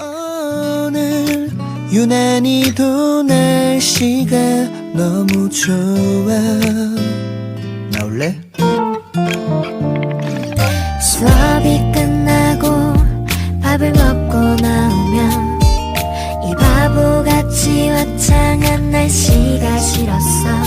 오늘 유난히도 날씨가 너무 좋아 나올래? 수업이 끝나고 밥을 먹고 나오면 이 바보같이 화창한 날씨가 싫었어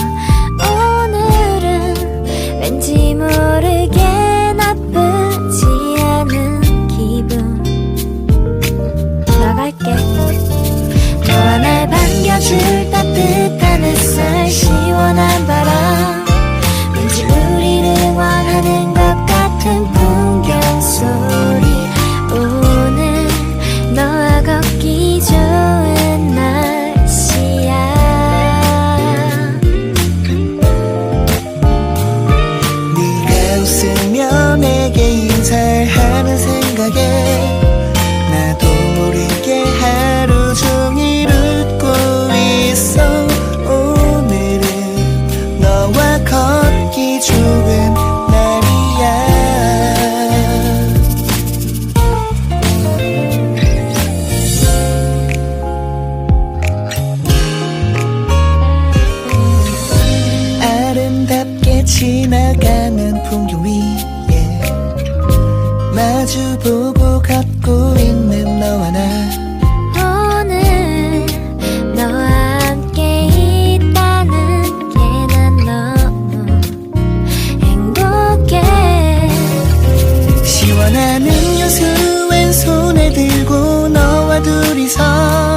지나가는 풍경 위에 마주보고 걷고 있는 너와 나. 오늘 너와 함께 있다는 게난 너무 행복해. 시원한 음료수 왼손에 들고 너와 둘이서